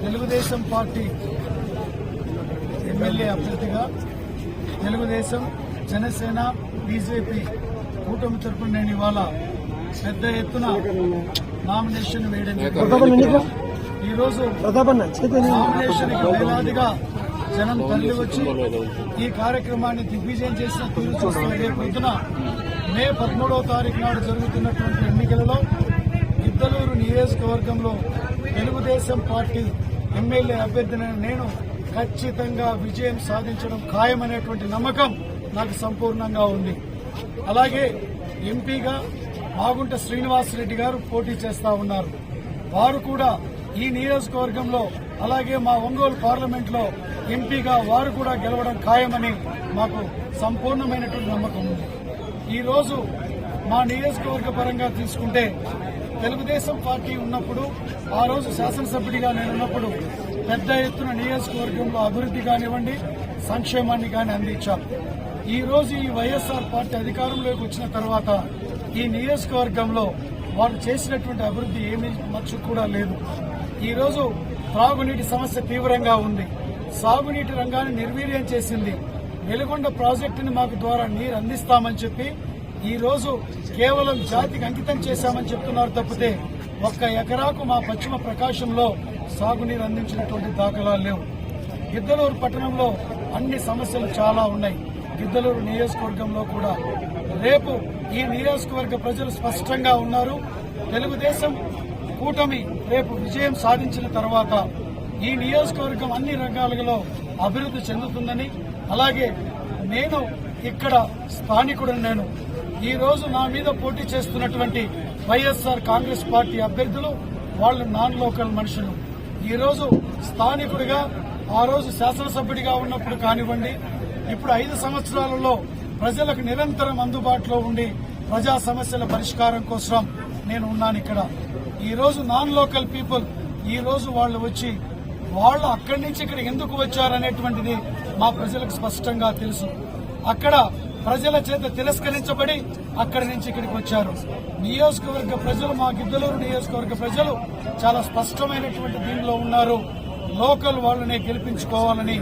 Telugu Desam party MLA అభ్యర్థిగా Telugu Desam Janasena BJP కూటమి తరపున నేను ఇవాళ పెద్ద ఎత్తున నామినేషన్ వేయడం ఈరోజు నామినేషన్ వేలాదిగా జనం తరలి వచ్చి ఈ కార్యక్రమాన్ని దిగ్విజయం చేసిన తీరు చూస్తే రేపు మే పదమూడవ తారీఖు నాడు జరుగుతున్నటువంటి ఎన్నికలలో నియోజకవర్గంలో తెలుగుదేశం పార్టీ ఎమ్మెల్యే అభ్యర్థిని నేను ఖచ్చితంగా విజయం సాధించడం ఖాయమనేటువంటి నమ్మకం నాకు సంపూర్ణంగా ఉంది. అలాగే ఎంపీగా మాగుంట శ్రీనివాసరెడ్డి గారు పోటీ చేస్తా ఉన్నారు. వారు కూడా ఈ నియోజకవర్గంలో అలాగే మా ఒంగోలు పార్లమెంట్లో ఎంపీగా వారు కూడా గెలవడం ఖాయమని మాకు సంపూర్ణమైనటువంటి నమ్మకం ఉంది. ఈరోజు మా నియోజకవర్గ పరంగా తీసుకుంటే తెలుగుదేశం పార్టీ ఉన్నప్పుడు ఆ రోజు శాసనసభ్యుడిగా నేను ఉన్నప్పుడు పెద్ద ఎత్తున నియోజకవర్గంలో అభివృద్ధి కానివ్వండి సంక్షేమాన్ని కానీ అందించాం. ఈ రోజు ఈ వైఎస్ఆర్ పార్టీ అధికారంలోకి వచ్చిన తర్వాత ఈ నియోజకవర్గంలో వారు చేసినటువంటి అభివృద్ధి ఏమీ మచ్చు కూడా లేదు. ఈరోజు త్రాగునీటి సమస్య తీవ్రంగా ఉంది. సాగునీటి రంగాన్ని నిర్వీర్యం చేసింది. వెలుగొండ ప్రాజెక్టుని మాకు ద్వారా నీరు అందిస్తామని చెప్పి ఈరోజు కేవలం జాతికి అంకితం చేశామని చెప్తున్నారు తప్పితే ఒక్క ఎకరాకు మా పశ్చిమ ప్రకాశంలో సాగునీరు అందించినటువంటి దాఖలాలు లేవు. గిద్దలూరు పట్టణంలో అన్ని సమస్యలు చాలా ఉన్నాయి. గిద్దలూరు నియోజకవర్గంలో కూడా. రేపు ఈ నియోజకవర్గ ప్రజలు స్పష్టంగా ఉన్నారు. తెలుగుదేశం కూటమి రేపు విజయం సాధించిన తర్వాత ఈ నియోజకవర్గం అన్ని రంగాలలో అభివృద్ధి చెందుతుందని అలాగే నేను ఇక్కడ స్థానికుడని నేను ఈ రోజు నా మీద పోటీ చేస్తున్నటువంటి వైఎస్ఆర్ కాంగ్రెస్ పార్టీ అభ్యర్థులు వాళ్ళు నాన్ లోకల్ మనుషులు. ఈ రోజు స్థానికుడిగా ఆ రోజు శాసనసభ్యుడిగా ఉన్నప్పుడు కానివ్వండి ఇప్పుడు ఐదు సంవత్సరాలలో ప్రజలకు నిరంతరం అందుబాటులో ఉండి ప్రజా సమస్యల పరిష్కారం కోసం నేను ఉన్నాను ఇక్కడ. ఈ రోజు నాన్ లోకల్ పీపుల్ ఈ రోజు వాళ్ళు వచ్చి వాళ్ళు అక్కడి నుంచి ఇక్కడ ఎందుకు వచ్చారనేటువంటిది మా ప్రజలకు స్పష్టంగా తెలుసు. అక్కడ ప్రజల చేత తిరస్కరించబడి అక్కడి నుంచి ఇక్కడికి వచ్చారు. నియోజకవర్గ ప్రజలు మా గిద్దలూరు నియోజకవర్గ ప్రజలు చాలా స్పష్టమైనటువంటి దీనిలో ఉన్నారు. లోకల్ వాళ్ళనే గెలిపించుకోవాలని